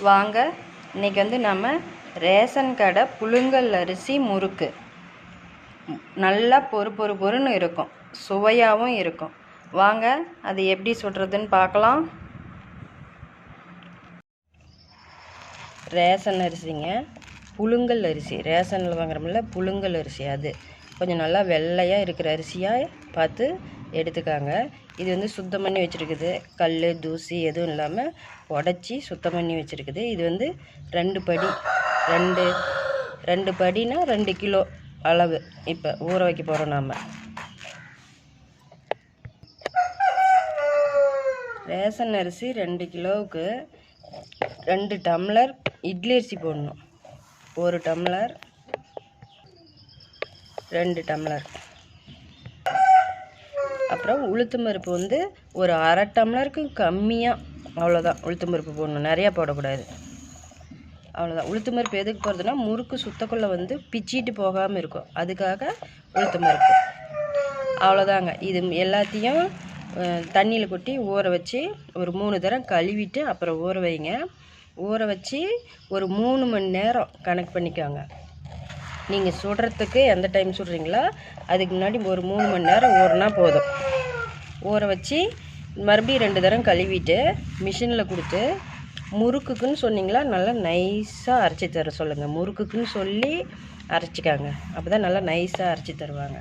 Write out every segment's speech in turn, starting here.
வாங்க. இன்றைக்கி வந்து நம்ம ரேஷன் கடை புழுங்கல் அரிசி முறுக்கு. நல்லா பொறு பொறு பொறுன்னு இருக்கும். சுவையாகவும் இருக்கும். வாங்க அது எப்படி சுடுறதுன்னு பார்க்கலாம். ரேஷன் அரிசிங்க. புழுங்கல் அரிசி. ரேஷனில் வாங்குறோம்ல புழுங்கல் அரிசி அது. கொஞ்சம் நல்லா வெள்ளையாக இருக்கிற அரிசியாக பார்த்து எடுத்துக்காங்க. இது வந்து சுத்தம் பண்ணி வச்சுருக்குது. கல் தூசி எதுவும் இல்லாமல் உடச்சி சுத்தம் பண்ணி வச்சுருக்குது. இது வந்து ரெண்டு படி ரெண்டு ரெண்டு படினா ரெண்டு கிலோ அளவு. இப்போ ஊற வைக்க போகிறோம் நாம். ரேஷன் அரிசி ரெண்டு கிலோவுக்கு ரெண்டு டம்ளர் இட்லி அரிசி போடணும். ஒரு டம்ளர் ரெண்டு டம்ளர். அப்புறம் உளுத்து பருப்பு வந்து ஒரு அரை டம்ளருக்கு கம்மியாக அவ்வளோதான் உளுத்து பருப்பு போடணும். நிறையா போடக்கூடாது. அவ்வளோதான் உளுத்து பருப்பு எதுக்கு போடுறதுன்னா முறுக்கு சுத்தக்குள்ளே வந்து பிச்சிட்டு போகாமல் இருக்கும். அதுக்காக உளுத்து பருப்பு. அவ்வளோதாங்க இது எல்லாத்தையும் தண்ணியில் கொட்டி ஊற வச்சு ஒரு மூணு தரம் கழுவிட்டு அப்புறம் ஊற வைங்க. ஊற வச்சு ஒரு மூணு மணி நேரம் கணக்கு பண்ணிக்கோங்க. நீங்கள் சுடுறதுக்கு எந்த டைம் சுடுறீங்களோ அதுக்கு முன்னாடி ஒரு மூணு மணி நேரம் ஊறினா போதும். ஊற வச்சு மறுபடியும் ரெண்டு தரம் கழுவிட்டு மிஷினில் கொடுத்து முறுக்குக்குன்னு சொன்னீங்களா நல்லா நைஸாக அரைச்சி தர சொல்லுங்கள் முறுக்குக்குன்னு சொல்லி அரைச்சிக்காங்க. அப்போ தான் நல்லா நைஸாக அரைச்சி தருவாங்க.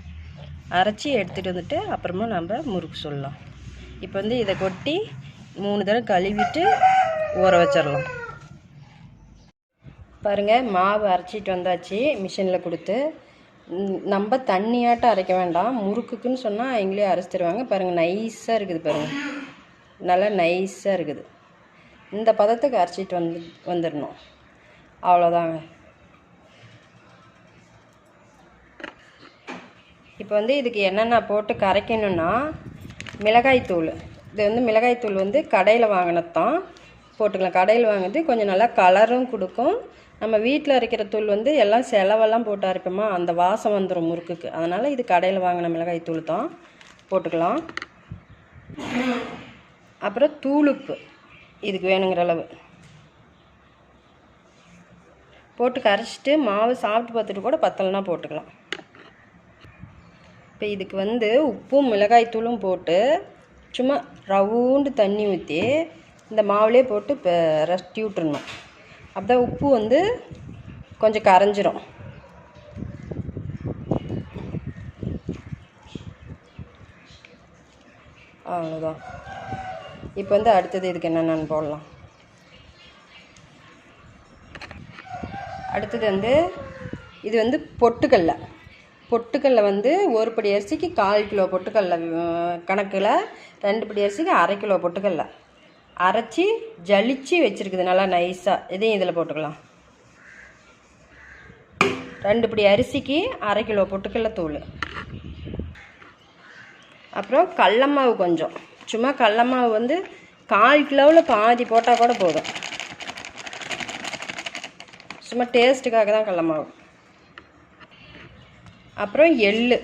அரைச்சி எடுத்துகிட்டு வந்துட்டு அப்புறமா நம்ம முறுக்கு சொல்லலாம். இப்போ வந்து இதை கொட்டி மூணு தடவை கழுவிட்டு ஊற வச்சிடலாம். பாருங்கள் மாவு அரைச்சிட்டு வந்தாச்சு மிஷினில் கொடுத்து. நம்ம தண்ணியாட்டம் அரைக்க வேண்டாம். முறுக்குக்குன்னு சொன்னால் அவங்களே அரைச்சி தருவாங்க. பாருங்கள் நைஸாக இருக்குது பாருங்கள் நல்லா நைஸாக இருக்குது. இந்த பதத்துக்கு அரைச்சிட்டு வந்து வந்துடணும் அவ்வளோதாங்க இப்போ வந்து இதுக்கு என்னென்ன போட்டு கரைக்கணும்னா மிளகாய்த்தூள் இது வந்து மிளகாய்த்தூள் வந்து கடையில் வாங்கினது தான் போட்டுக்கலாம். கடையில் வாங்கினது கொஞ்சம் நல்லா கலரும் கொடுக்கும். நம்ம வீட்டில் அரைக்கிற தூள் வந்து எல்லாம் செலவெல்லாம் போட்டு அரைப்போமா? அந்த வாசம் வந்துடும் முறுக்குக்கு. அதனால் இது கடையில் வாங்கின மிளகாய்த்தூள் தான். போட்டுக்கலாம். அப்புறம் தூளுப்பு. இதுக்கு வேணுங்கிற அளவு. போட்டு கரைச்சிட்டு மாவு சாப்பிட்டு பார்த்துட்டு கூட பத்தலைனா போட்டுக்கலாம். இப்போ இதுக்கு வந்து உப்பும் மிளகாய்த்தூளும் போட்டு சும்மா ரவுண்டு தண்ணி ஊற்றி இந்த மாவுலேயே போட்டு இப்போ ரஸ்டி விட்டுருணும் அப்போ உப்பு வந்து கொஞ்சம் கரைஞ்சிரும். அவ்வளோதான் இப்போ வந்து அடுத்தது இதுக்கு என்னென்னு போடலாம். அடுத்தது வந்து இது வந்து பொட்டுக்கல்ல. பொட்டுக்கல்ல வந்து ஒரு படி அரிசிக்கு கால் கிலோ பொட்டுக்கல்ல கணக்கில் ரெண்டு படி அரிசிக்கு அரை கிலோ பொட்டுக்கடலை அரைச்சி ஜலிச்சு வச்சுருக்குது நல்லா நைஸாக இதையும் இதில் போட்டுக்கலாம். ரெண்டு பிடி அரிசிக்கு அரை கிலோ பொட்டுக்கடலை தூள். அப்புறம் கடலமாவு கொஞ்சம். சும்மா கடல மாவு வந்து கால் கிலோவில் பாதி போட்டால் கூட போதும். சும்மா டேஸ்ட்டுக்காக தான் கடல மாவு அப்புறம் எள்ளு.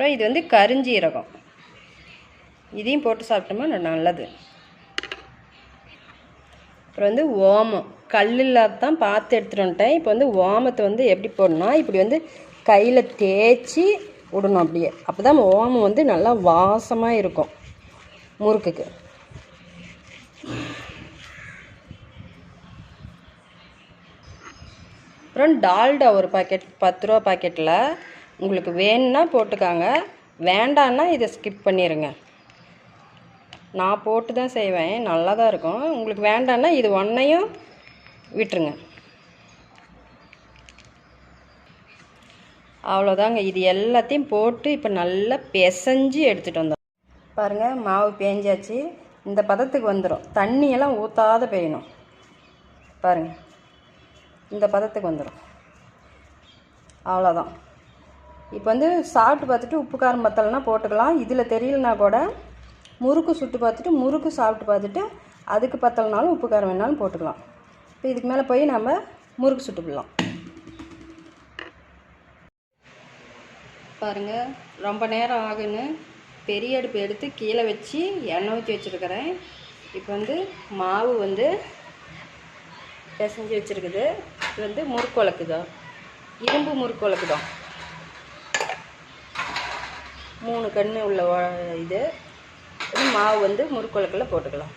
அப்புறம் இது வந்து கருஞ்சீரகம். இதையும் போட்டு சாப்பிட்டோமா நல்லது. அப்புறம் வந்து ஓமம். கல் தான் பார்த்து எடுத்துகிட்டு வந்துட்டேன். இப்போ வந்து ஓமத்தை வந்து எப்படி போடணும்னா இப்படி வந்து கையில் தேய்ச்சி விடணும் அப்படியே. அப்போ தான் ஓமம் வந்து நல்லா வாசமாக இருக்கும் முறுக்குக்கு. அப்புறம் டால்டா ஒரு பாக்கெட் பத்து ரூபா பாக்கெட்டில் உங்களுக்கு வேணும்னா போட்டுக்காங்க. வேண்டான்னா இதை ஸ்கிப் பண்ணிடுங்க நான் போட்டு தான் செய்வேன். நல்லா தான் இருக்கும். உங்களுக்கு வேண்டான்னா இது ஒன்றையும் விட்டுருங்க. அவ்வளோதாங்க இது எல்லாத்தையும் போட்டு இப்போ நல்லா பிசைஞ்சு எடுத்துகிட்டு வந்தோம். பாருங்கள் மாவு பேஞ்சாச்சு. இந்த பதத்துக்கு வந்துடும் தண்ணியெல்லாம் ஊற்றாத பெய்யணும் பாருங்கள் இந்த பதத்துக்கு வந்துடும் அவ்வளோதான் இப்போ வந்து சாப்பிட்டு பார்த்துட்டு உப்பு காரம் பத்தலைனா போட்டுக்கலாம். இதில் தெரியலனா கூட முறுக்கு சுட்டு பார்த்துட்டு முறுக்கு சாப்பிட்டு பார்த்துட்டு அதுக்கு பத்தலைனாலும் உப்பு காரம் வேணாலும் போட்டுக்கலாம். இப்போ இதுக்கு மேலே போய் நம்ம முறுக்கு சுட்டுக்கலாம் பாருங்கள் ரொம்ப நேரம் ஆகுன்னு. பெரிய அடுப்பு எடுத்து கீழே வச்சு எண்ணெய் ஊற்றி வச்சுருக்கிறேன். இப்போ வந்து மாவு வந்து பிசைஞ்சு வச்சுருக்குது. இது வந்து முறுக்கு தான் இரும்பு முறுக்கு தான் மூணு கண் உள்ள வா- இது. மாவு வந்து முறுக்குழக்கில் போட்டுக்கலாம்.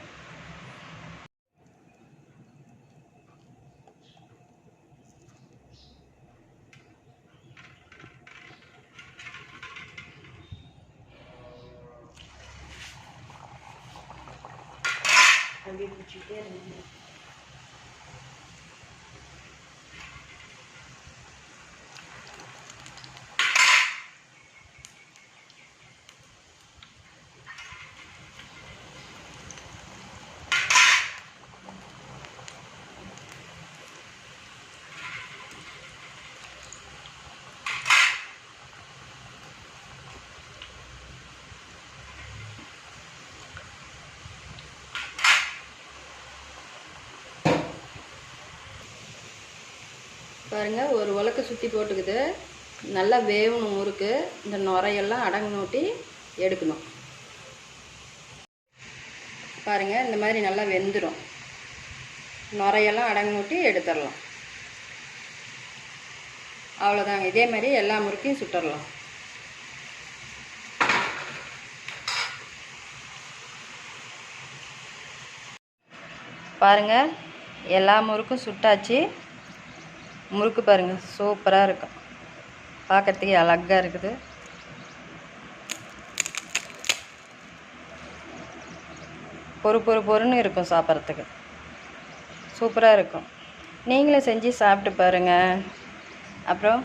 அப்படியே பிடிச்சிக்கிட்டே பாருங்கள் ஒரு உலக்கு சுற்றி போட்டுக்குது. நல்லா வேகணும் முறுக்கு இந்த நுரையெல்லாம் அடங்கணுட்டி எடுக்கணும். பாருங்க இந்த மாதிரி நல்லா வெந்துடும் நுரையெல்லாம் அடங்கணுட்டி எடுத்துடலாம். அவ்வளோதாங்க இதே மாதிரி எல்லா முறுக்கையும் சுட்டுடலாம். பாருங்க எல்லா முறுக்கும் சுட்டாச்சு. முறுக்கு பாருங்கள் சூப்பராக இருக்கும் பார்க்கறதுக்கே அழகாக இருக்குது. பொறு பொறு பொறுன்னு இருக்கும் சாப்பிட்றதுக்கு. சூப்பராக இருக்கும். நீங்களும் செஞ்சு சாப்பிட்டு பாருங்கள் அப்புறம்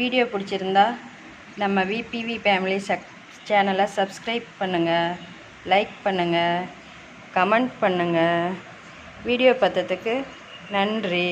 வீடியோ பிடிச்சிருந்தா நம்ம விபிவி ஃபேமிலி சக் சேனலை சப்ஸ்கிரைப் பண்ணுங்கள் லைக் பண்ணுங்கள் கமெண்ட் பண்ணுங்கள் வீடியோ பார்த்ததுக்கு நன்றி.